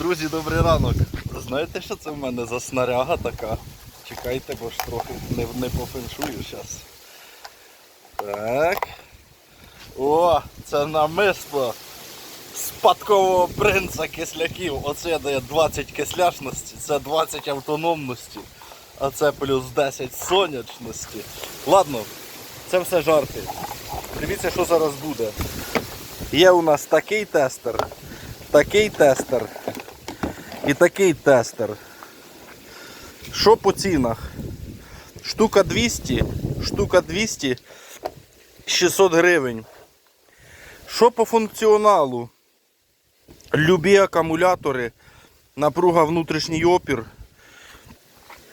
Друзі, добрий ранок. Знаєте, що це в мене за снаряга така? Чекайте, бо ж трохи не, не пофеншую зараз. Так. О, це намисто спадкового принца кисляків. Оце дає 20 кисляшності, це 20 автономності, а це плюс 10 сонячності. Ладно, це все жарти. Дивіться, що зараз буде. Є у нас такий тестер, такий тестер і такий тестер. Що по цінах? Штука 200, штука 200, 600 гривень. Що по функціоналу? Любі акумулятори, напруга внутрішній опір,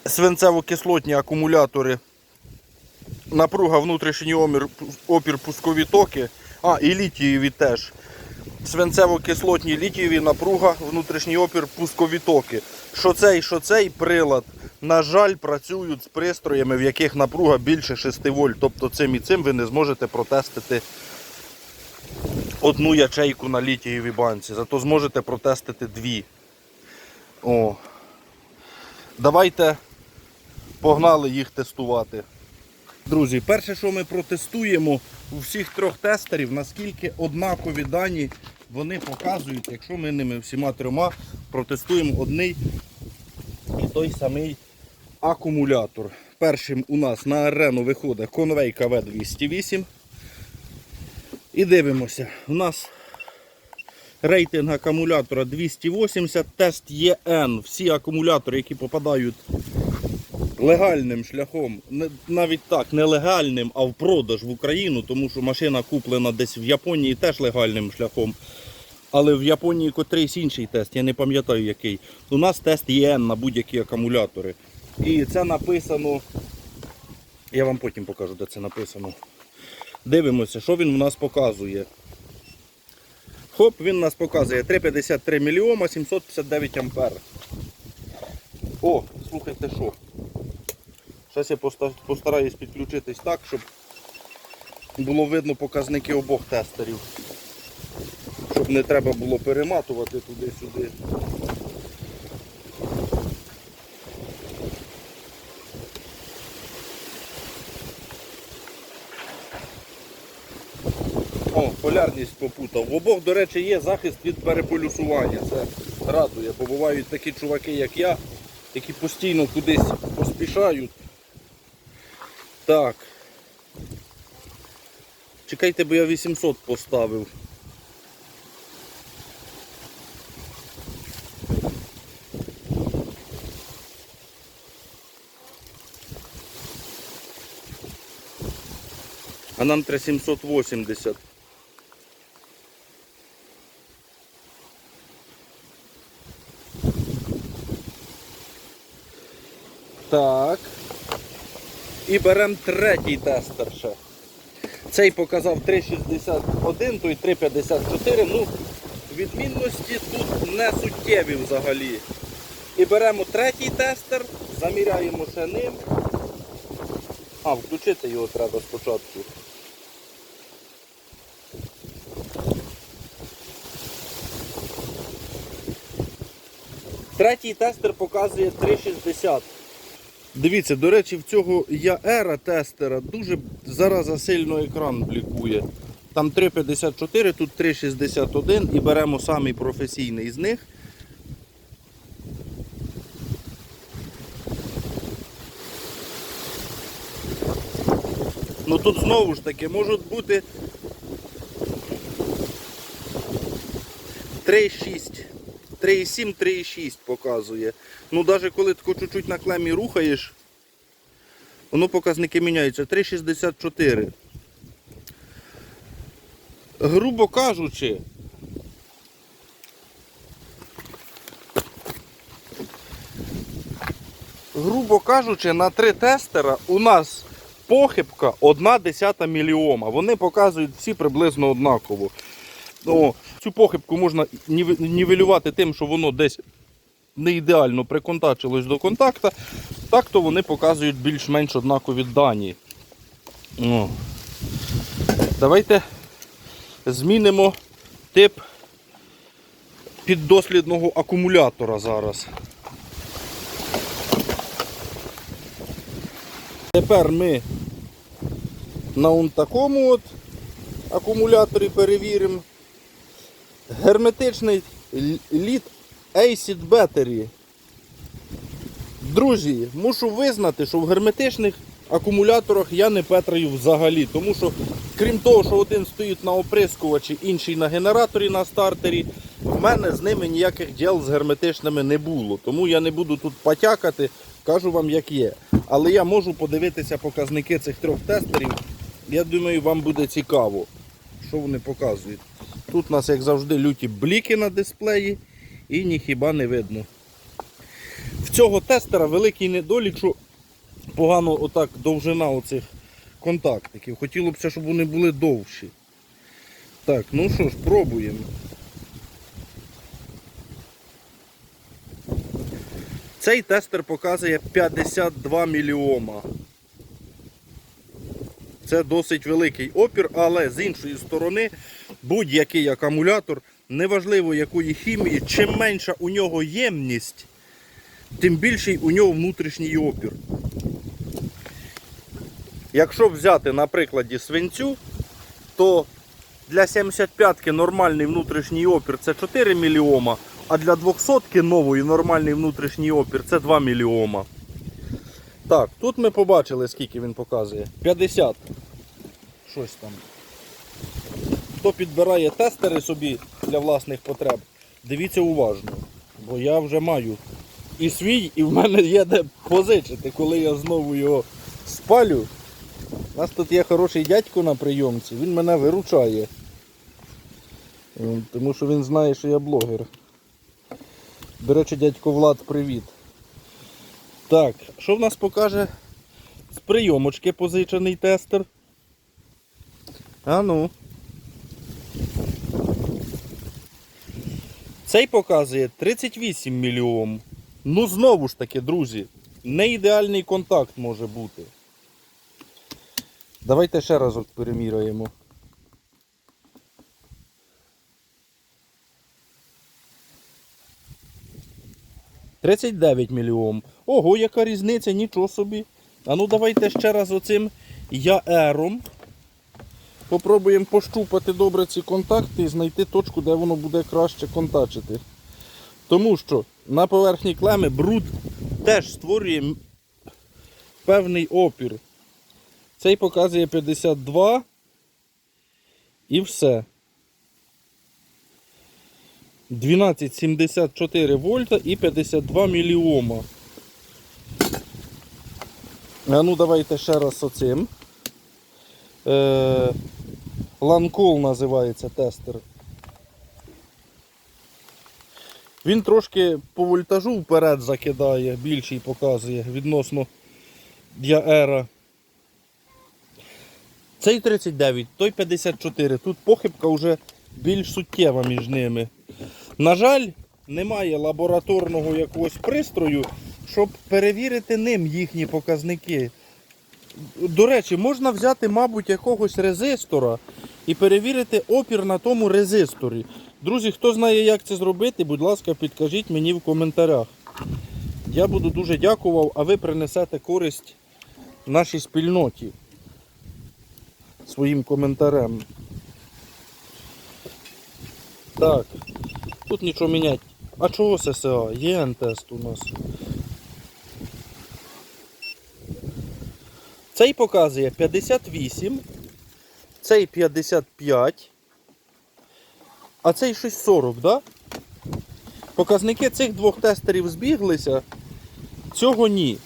свинцево-кислотні акумулятори, напруга внутрішній опір, опір пускові токи, а, і літієві теж. Свинцево-кислотні літієві напруга, внутрішній опір, пускові токи. Що цей, що цей прилад, на жаль, працюють з пристроями, в яких напруга більше 6 вольт. Тобто цим і цим ви не зможете протестити одну ячейку на літієвій банці, зато зможете протестити дві. О. Давайте погнали їх тестувати. Друзі, перше, що ми протестуємо у всіх трьох тестерів, наскільки однакові дані вони показують, якщо ми ними всіма трьома протестуємо одний і той самий акумулятор. Першим у нас на арену виходить Conway KV208. І дивимося. У нас рейтинг акумулятора 280, тест ЄН. Всі акумулятори, які попадають легальним шляхом, навіть так, не легальним, а в продаж в Україну, тому що машина куплена десь в Японії теж легальним шляхом. Але в Японії котрийсь інший тест, я не пам'ятаю який. У нас тест ЄН на будь-які акумулятори. І це написано. Я вам потім покажу, де це написано. Дивимося, що він у нас показує. Хоп, він нас показує 3,53 мільйома 759 ампер. О, слухайте що. Зараз я поста- постараюсь підключитись так, щоб було видно показники обох тестерів. Щоб не треба було перематувати туди-сюди. О, полярність попутав. В обох, до речі, є захист від переполюсування. Це радує, бо бувають такі чуваки, як я, які постійно кудись поспішають. Так. Чекайте, бо я 800 поставив. А нам треба 780. Так. І беремо третій тестер ще. Цей показав 3,61, той 3,54. Ну, відмінності тут не суттєві взагалі. І беремо третій тестер, заміряємо ще ним. А, включити його треба спочатку. Третій тестер показує 3,60. Дивіться, до речі, в цього Яера тестера дуже зараза сильно екран блікує. Там 3,54, тут 3,61 і беремо самий професійний з них. Ну тут знову ж таки можуть бути 3,6. 3,7, 3,6 показує. Ну навіть коли тако чуть-чуть на клемі рухаєш, воно показники міняються. 3,64. Грубо кажучи, грубо кажучи, на три тестера у нас похибка 1 десята мільйома. Вони показують всі приблизно однаково. Ну, цю похибку можна нівелювати тим, що воно десь не ідеально приконтачилось до контакта, так то вони показують більш-менш однакові дані. О. Давайте змінимо тип піддослідного акумулятора зараз. Тепер ми на такому от акумуляторі перевіримо. Герметичний лід Acid Battery. Друзі, мушу визнати, що в герметичних акумуляторах я не петраю взагалі. Тому що, крім того, що один стоїть на оприскувачі, інший на генераторі на стартері, в мене з ними ніяких діл з герметичними не було. Тому я не буду тут потякати, кажу вам як є. Але я можу подивитися показники цих трьох тестерів. Я думаю, вам буде цікаво, що вони показують. Тут у нас, як завжди, люті бліки на дисплеї і ніхіба не видно. В цього тестера великий недолік, що погано отак довжина оцих контактиків. Хотілося б, щоб вони були довші. Так, ну що ж, пробуємо. Цей тестер показує 52 міліома. Це досить великий опір, але з іншої сторони будь-який акумулятор, неважливо якої хімії, чим менша у нього ємність, тим більший у нього внутрішній опір. Якщо взяти на прикладі свинцю, то для 75-ки нормальний внутрішній опір це 4 міліома, а для 200-ки нової нормальний внутрішній опір це 2 міліома. Так, тут ми побачили, скільки він показує. 50. Щось там. Хто підбирає тестери собі для власних потреб, дивіться уважно. Бо я вже маю і свій, і в мене є де позичити, коли я знову його спалю. У нас тут є хороший дядько на прийомці, він мене виручає. Ем, Тому що він знає, що я блогер. До речі, дядько Влад, привіт. Так, що в нас покаже з прийомочки позичений тестер? А ну. Цей показує 38 мільйон. Ну знову ж таки, друзі, не ідеальний контакт може бути. Давайте ще разок переміряємо. Тридцять дев'ять мільйон. Ого, яка різниця, нічого собі. А ну давайте ще раз оцим яером. Попробуємо пощупати добре ці контакти і знайти точку, де воно буде краще контачити. Тому що на поверхні клеми бруд теж створює певний опір. Цей показує 52 і все. 12,74 вольта і 52 міліома. А ну давайте ще раз оцим. Е, Ланкол називається тестер. Він трошки по вольтажу вперед закидає, більший показує відносно Діаера. Цей 39, той 54. Тут похибка вже більш суттєва між ними. На жаль, немає лабораторного якогось пристрою, щоб перевірити ним їхні показники. До речі, можна взяти, мабуть, якогось резистора і перевірити опір на тому резисторі. Друзі, хто знає, як це зробити, будь ласка, підкажіть мені в коментарях. Я буду дуже дякував, а ви принесете користь нашій спільноті своїм коментарем. Так, тут нічого міняти. А чого ССА? Є тест у нас. Цей показує 58, цей 55, а цей щось 40, да? Показники цих двох тестерів збіглися, цього ні.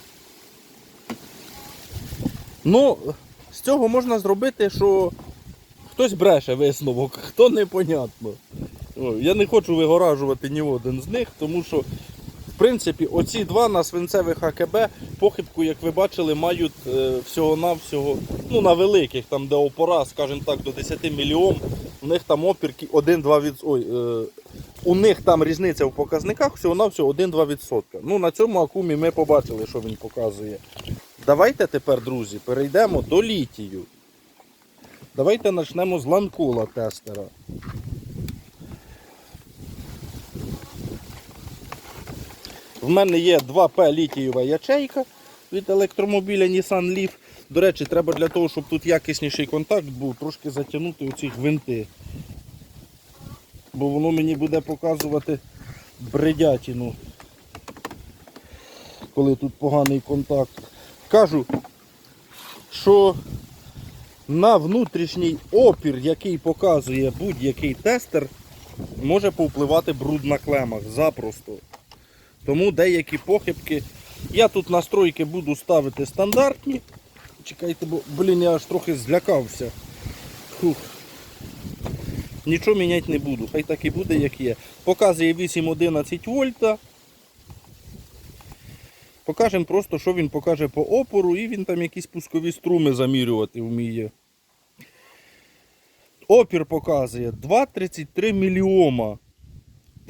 Ну, з цього можна зробити, що хтось бреше висновок, хто непонятно. Я не хочу вигоражувати ні один з них, тому що, принципі, оці два на свинцевих АКБ похибку, як ви бачили, мають е, всього-навсього, ну на великих, там де опора, скажімо так, до 10 мільйон, у них там опірки 1-2 від... Ой, е, у них там різниця в показниках всього-навсього 1-2%. Ну, на цьому акумі ми побачили, що він показує. Давайте тепер, друзі, перейдемо до літію. Давайте почнемо з ланкола тестера. В мене є 2П літієва ячейка від електромобіля Nissan Leaf. До речі, треба для того, щоб тут якісніший контакт був, трошки затягнути оці гвинти. Бо воно мені буде показувати бредятину, коли тут поганий контакт. Кажу, що на внутрішній опір, який показує будь-який тестер, може повпливати бруд на клемах запросто. Тому деякі похибки. Я тут настройки буду ставити стандартні. Чекайте, бо, блін, я аж трохи злякався. Фух. Нічого міняти не буду, хай так і буде, як є. Показує 8-11 вольта. Покажемо просто, що він покаже по опору, і він там якісь пускові струми замірювати вміє. Опір показує 2,33 мільйома.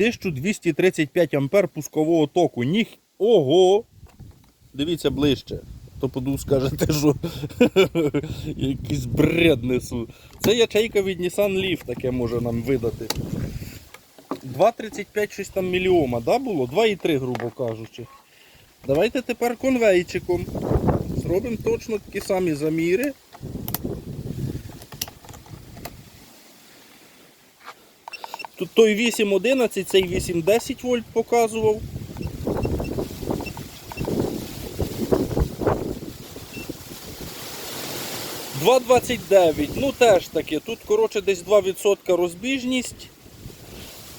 1235 ампер пускового току. Ніх... Ого! Дивіться ближче. То поду скажете, що якийсь бред несу. Це ячейка від Nissan Leaf таке може нам видати. 2,35 щось там мільйома, да, було? 2,3, грубо кажучи. Давайте тепер конвейчиком. Зробимо точно такі самі заміри. Тут той 8.11, цей 8.10 вольт показував. Два 29, ну теж таки, тут коротше десь 2% розбіжність.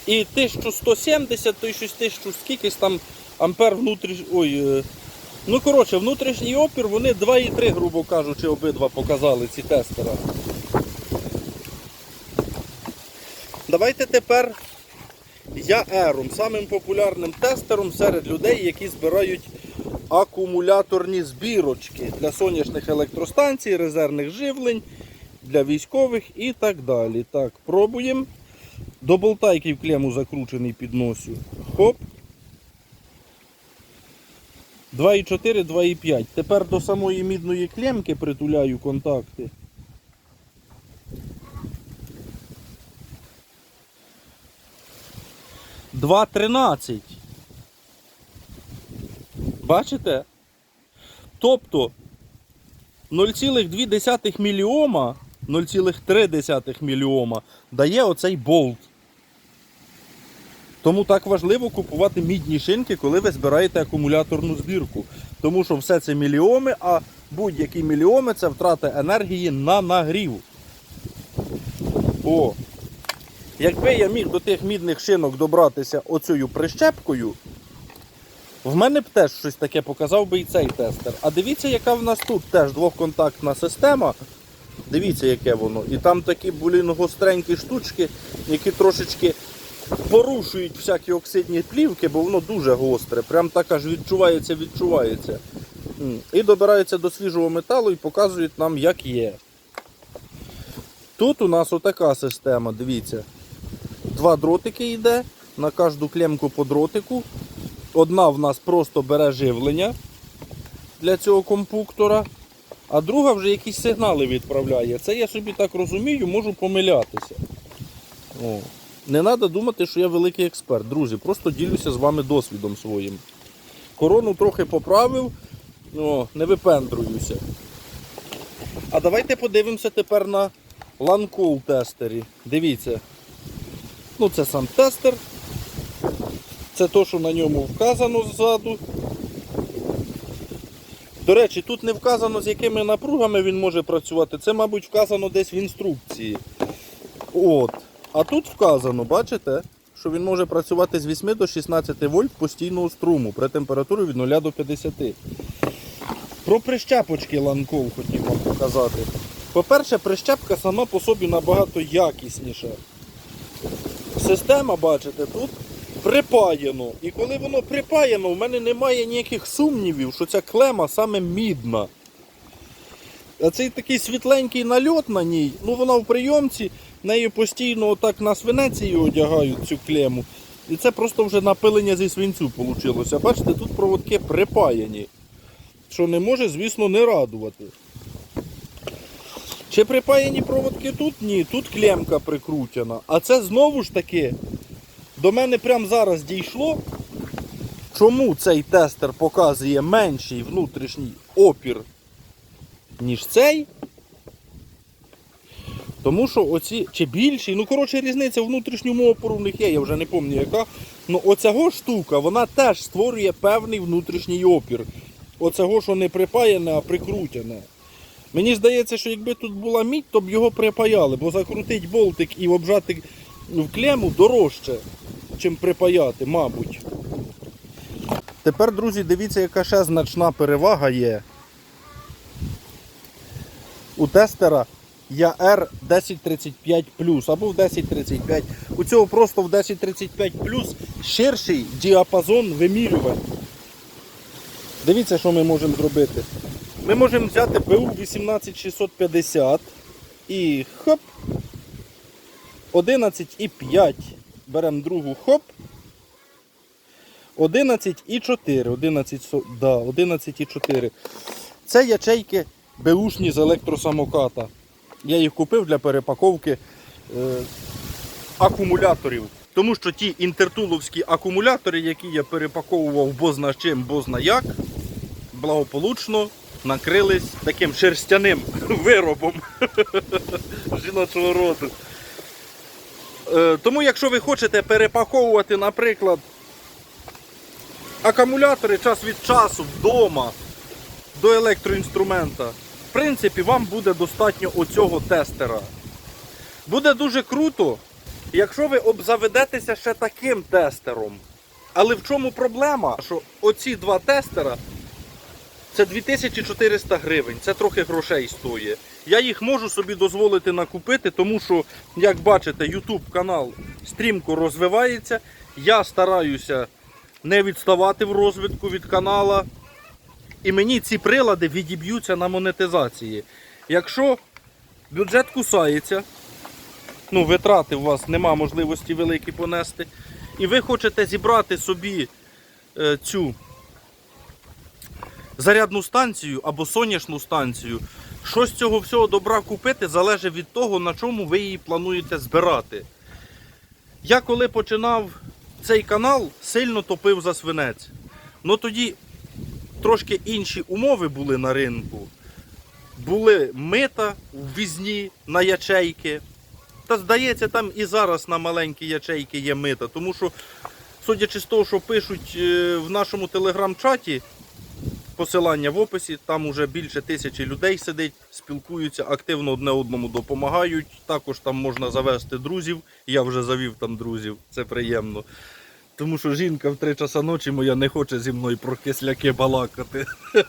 І 1170, то й щось 1000 скількись там ампер внутріш... Ой, е, ну коротше, внутрішній опір вони 2,3, грубо кажучи, обидва показали ці тестера. Давайте тепер я ером, самим популярним тестером серед людей, які збирають акумуляторні збірочки для сонячних електростанцій, резервних живлень, для військових і так далі. Так, пробуємо. До болта, який в клему закручений підносю. Хоп. 2,4, 2,5. Тепер до самої мідної клемки притуляю контакти. Два тринадцять. Бачите? Тобто 0,2 мільйома, 0,3 мільйома дає оцей болт. Тому так важливо купувати мідні шинки, коли ви збираєте акумуляторну збірку. Тому що все це мільйоми, а будь-які мільйоми це втрата енергії на нагрів. О! Якби я міг до тих мідних шинок добратися оцею прищепкою, в мене б теж щось таке показав би і цей тестер. А дивіться, яка в нас тут теж двохконтактна система. Дивіться, яке воно. І там такі блін, гостренькі штучки, які трошечки порушують всякі оксидні плівки, бо воно дуже гостре. Прям так аж відчувається, відчувається. І добираються до свіжого металу і показують нам, як є. Тут у нас отака система, дивіться. Два дротики йде, на кожну клемку по дротику. Одна в нас просто бере живлення для цього компуктора, а друга вже якісь сигнали відправляє. Це я собі так розумію, можу помилятися. О. Не треба думати, що я великий експерт. Друзі, просто ділюся з вами досвідом своїм. Корону трохи поправив, о, не випендруюся. А давайте подивимося тепер на ланкол тестері. Дивіться. Ну, це сам тестер. Це то, що на ньому вказано ззаду. До речі, тут не вказано, з якими напругами він може працювати. Це, мабуть, вказано десь в інструкції. От. А тут вказано, бачите, що він може працювати з 8 до 16 вольт постійного струму при температурі від 0 до 50. Про прищепочки ланкол хотів вам показати. По-перше, прищепка сама по собі набагато якісніша. Система, бачите, тут припаяно. І коли воно припаяно, в мене немає ніяких сумнівів, що ця клема саме мідна. А цей такий світленький нальот на ній, ну вона в прийомці, нею постійно отак на свинеці одягають цю клему. І це просто вже напилення зі свинцю вийшло. Бачите, тут проводки припаяні. Що не може, звісно, не радувати. Чи припаяні проводки тут? Ні, тут клемка прикручена. А це знову ж таки до мене прямо зараз дійшло, Чому цей тестер показує менший внутрішній опір, ніж цей? Тому що оці чи більший, ну коротше різниця в внутрішньому опору в них є, я вже не пам'ятаю яка. Ну оцього штука, вона теж створює певний внутрішній опір. Оцього, що не припаяне, а прикрутяне. Мені здається, що якби тут була мідь, то б його припаяли, бо закрутить болтик і обжати в клему дорожче, чим припаяти, мабуть. Тепер, друзі, дивіться, яка ще значна перевага є. У тестера ЯР 1035 або в 1035. У цього просто в 1035 ширший діапазон вимірювань. Дивіться, що ми можемо зробити. Ми можемо взяти БУ 18650 і хоп. 11,5. Беремо другу хоп. 11,4. 11, да, 11,4. Це ячейки беушні з електросамоката. Я їх купив для перепаковки е, акумуляторів. Тому що ті інтертуловські акумулятори, які я перепаковував бозна чим, бозна як, благополучно накрились таким шерстяним виробом жіночого роду. Е, Тому, якщо ви хочете перепаковувати, наприклад, акумулятори час від часу вдома до електроінструмента, в принципі, вам буде достатньо оцього тестера. Буде дуже круто, якщо ви обзаведетеся ще таким тестером. Але в чому проблема? Що оці два тестера це 2400 гривень, це трохи грошей стоїть. Я їх можу собі дозволити накупити, тому що, як бачите, YouTube канал стрімко розвивається. Я стараюся не відставати в розвитку від канала. І мені ці прилади відіб'ються на монетизації. Якщо бюджет кусається, ну, витрати у вас нема можливості великі понести, і ви хочете зібрати собі е, цю зарядну станцію або сонячну станцію, що з цього всього добра купити, залежить від того, на чому ви її плануєте збирати. Я коли починав цей канал, сильно топив за свинець. Ну тоді трошки інші умови були на ринку. Були мита в візні на ячейки. Та здається, там і зараз на маленькі ячейки є мита. Тому що, судячи з того, що пишуть е, в нашому телеграм-чаті, посилання в описі, там уже більше тисячі людей сидить, спілкуються, активно одне одному допомагають. Також там можна завести друзів. Я вже завів там друзів, це приємно. Тому що жінка в 3 часа ночі моя не хоче зі мною про кисляки балакати.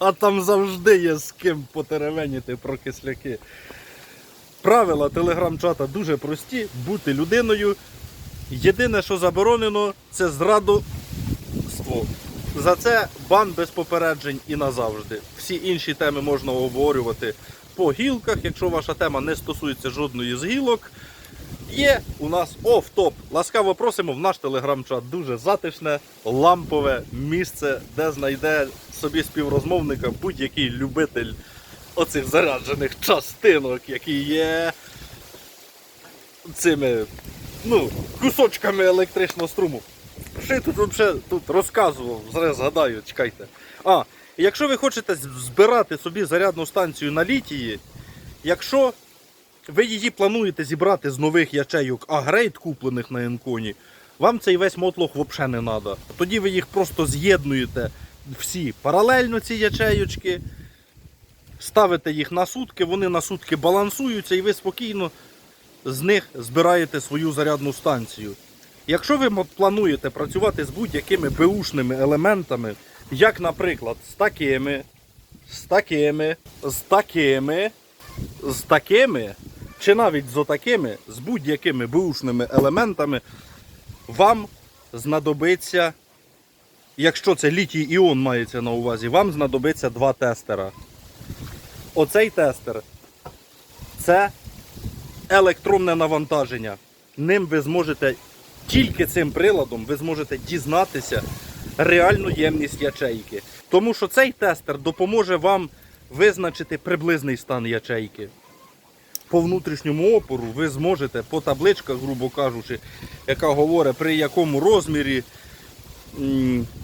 А там завжди є з ким потеревеніти про кисляки. Правила телеграм-чата дуже прості: бути людиною. Єдине, що заборонено, це зрадоство. За це бан без попереджень і назавжди. Всі інші теми можна обговорювати по гілках. Якщо ваша тема не стосується жодної з гілок, є у нас оф-топ. Ласкаво просимо в наш телеграм-чат. Дуже затишне, лампове місце, де знайде собі співрозмовника будь-який любитель оцих заряджених частинок, які є цими ну, кусочками електричного струму. Що я тут взагалі тут розказував, зараз згадаю, чекайте. А, якщо ви хочете збирати собі зарядну станцію на літії, якщо ви її плануєте зібрати з нових ячейок, а грейд куплених на Енконі, вам цей весь мотлох взагалі не треба. Тоді ви їх просто з'єднуєте всі паралельно, ці ячейочки, ставите їх на сутки, вони на сутки балансуються і ви спокійно з них збираєте свою зарядну станцію. Якщо ви плануєте працювати з будь-якими беушними елементами, як, наприклад, з такими, з такими, з такими, з такими, чи навіть з отакими, з будь-якими беушними елементами, вам знадобиться, якщо це літій іон мається на увазі, вам знадобиться два тестера. Оцей тестер це електронне навантаження. Ним ви зможете, тільки цим приладом, ви зможете дізнатися реальну ємність ячейки. Тому що цей тестер допоможе вам визначити приблизний стан ячейки. По внутрішньому опору ви зможете по табличках, грубо кажучи, яка говорить при якому розмірі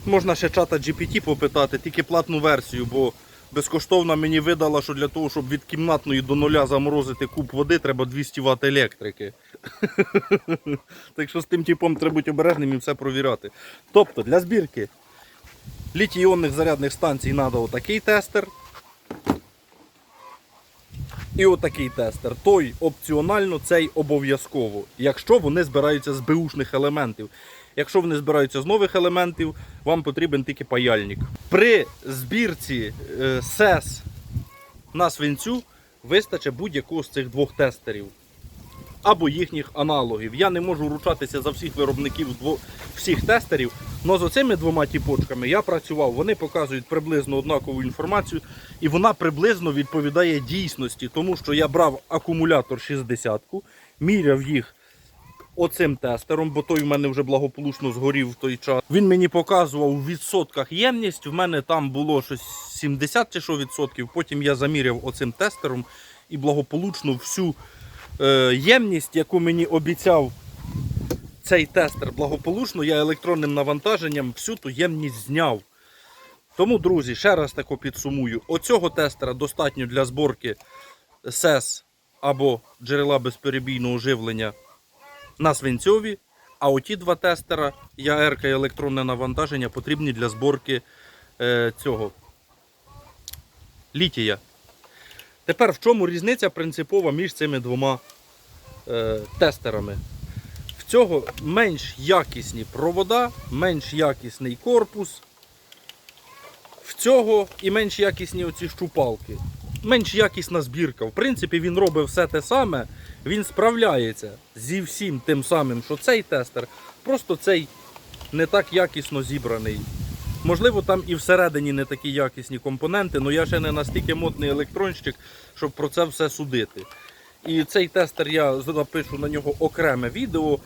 Можна ще чата GPT попитати, тільки платну версію, бо безкоштовна мені видала, що для того, щоб від кімнатної до нуля заморозити куб води, треба 200 Вт електрики. так що з тим типом треба бути обережним і все провіряти. Тобто для збірки літій-іонних зарядних станцій треба отакий тестер. І отакий тестер. Той опціонально, цей обов'язково, якщо вони збираються з беушних елементів. Якщо вони збираються з нових елементів, вам потрібен тільки паяльник. При збірці е, СЕС на свинцю вистачить будь-якого з цих двох тестерів або їхніх аналогів. Я не можу ручатися за всіх виробників всіх тестерів, але з оцими двома тіпочками я працював. Вони показують приблизно однакову інформацію, і вона приблизно відповідає дійсності, тому що я брав акумулятор 60-ку, міряв їх оцим тестером, бо той в мене вже благополучно згорів в той час. Він мені показував в відсотках ємність. В мене там було щось 70 чи що відсотків. Потім я заміряв оцим тестером і благополучно всю е, ємність, яку мені обіцяв цей тестер, благополучно я електронним навантаженням всю ту ємність зняв. Тому, друзі, ще раз тако підсумую: оцього тестера достатньо для зборки СЕС або джерела безперебійного живлення на свинцьові, а оті два тестера, ЯРК і електронне навантаження, потрібні для зборки е, цього літія. Тепер в чому різниця принципова між цими двома е, тестерами? В цього менш якісні провода, менш якісний корпус. В цього і менш якісні оці щупалки. Менш якісна збірка. В принципі, він робить все те саме, він справляється зі всім тим самим, що цей тестер, просто цей не так якісно зібраний. Можливо, там і всередині не такі якісні компоненти, але я ще не настільки модний електронщик, щоб про це все судити. І цей тестер я запишу на нього окреме відео,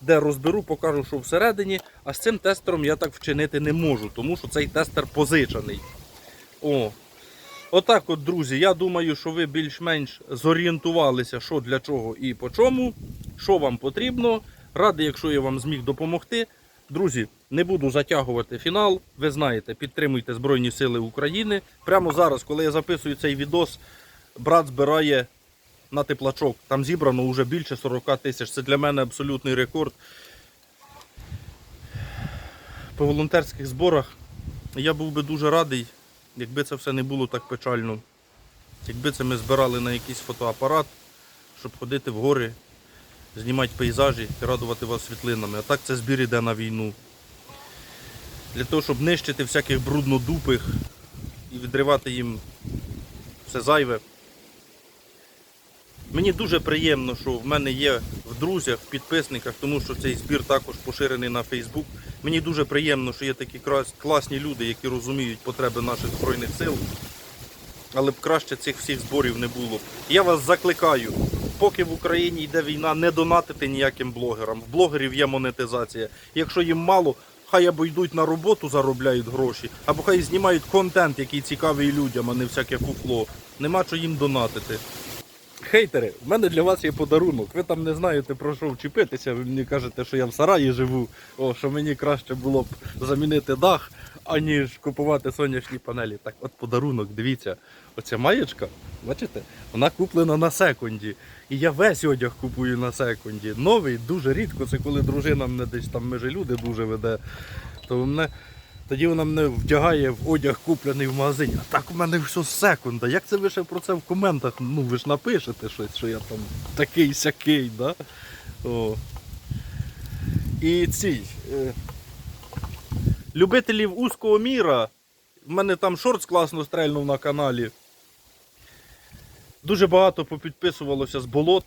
де розберу, покажу, що всередині. А з цим тестером я так вчинити не можу, тому що цей тестер позичений. О. Отак от, друзі, я думаю, що ви більш-менш зорієнтувалися, що для чого і по чому, що вам потрібно. Радий, якщо я вам зміг допомогти. Друзі, не буду затягувати фінал. Ви знаєте, підтримуйте Збройні Сили України. Прямо зараз, коли я записую цей відос, брат збирає на теплачок. Там зібрано вже більше 40 тисяч. Це для мене абсолютний рекорд. По волонтерських зборах я був би дуже радий, якби це все не було так печально. Якби це ми збирали на якийсь фотоапарат, щоб ходити в гори, знімати пейзажі і радувати вас світлинами. А так це збір іде на війну. Для того, щоб нищити всяких бруднодупих і відривати їм все зайве. Мені дуже приємно, що в мене є в друзях, в підписниках, тому що цей збір також поширений на Фейсбук. Мені дуже приємно, що є такі класні люди, які розуміють потреби наших збройних сил. Але б краще цих всіх зборів не було. Я вас закликаю, поки в Україні йде війна, не донатити ніяким блогерам. В блогерів є монетизація. Якщо їм мало, хай або йдуть на роботу, заробляють гроші, або хай знімають контент, який цікавий людям, а не всяке фуфло. Нема що їм донатити. Хейтери, в мене для вас є подарунок. Ви там не знаєте про що вчепитися. Ви мені кажете, що я в сараї живу, о, що мені краще було б замінити дах, аніж купувати сонячні панелі. Так, от подарунок, дивіться, оця маєчка, бачите, вона куплена на секунді. І я весь одяг купую на секунді. Новий дуже рідко, це коли дружина мене десь там межі люди дуже веде. То мене тоді вона мене вдягає в одяг, куплений в магазині. А так у мене все секунда. Як це ви ще про це в коментах? Ну ви ж напишете щось, що я там такий сякий, да? О. І ці. Е... Любителів узкого міра. В мене там шорт класно стрельнув на каналі. Дуже багато попідписувалося з болот.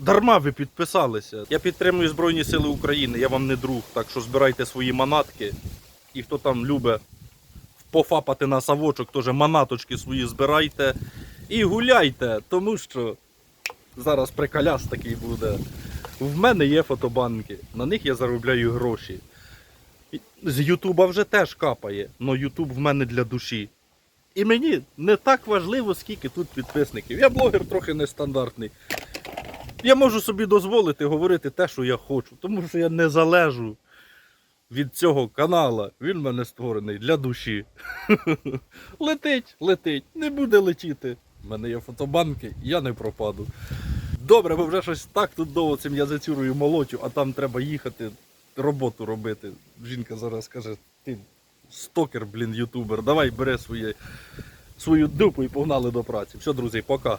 Дарма ви підписалися. Я підтримую Збройні Сили України, я вам не друг, так що збирайте свої манатки. І хто там любить пофапати на савочок, теж манаточки свої збирайте і гуляйте, тому що зараз приколяс такий буде. В мене є фотобанки, на них я заробляю гроші. З Ютуба вже теж капає, але Ютуб в мене для душі. І мені не так важливо, скільки тут підписників. Я блогер трохи нестандартний. Я можу собі дозволити говорити те, що я хочу, тому що я не залежу від цього канала. Він в мене створений для душі. Летить, летить, не буде летіти. У мене є фотобанки, я не пропаду. Добре, бо вже щось так тут довго цим язицюрою молотю, а там треба їхати, роботу робити. Жінка зараз каже, ти стокер, блін, ютубер, давай бери своє, свою дупу і погнали до праці. Все, друзі, пока.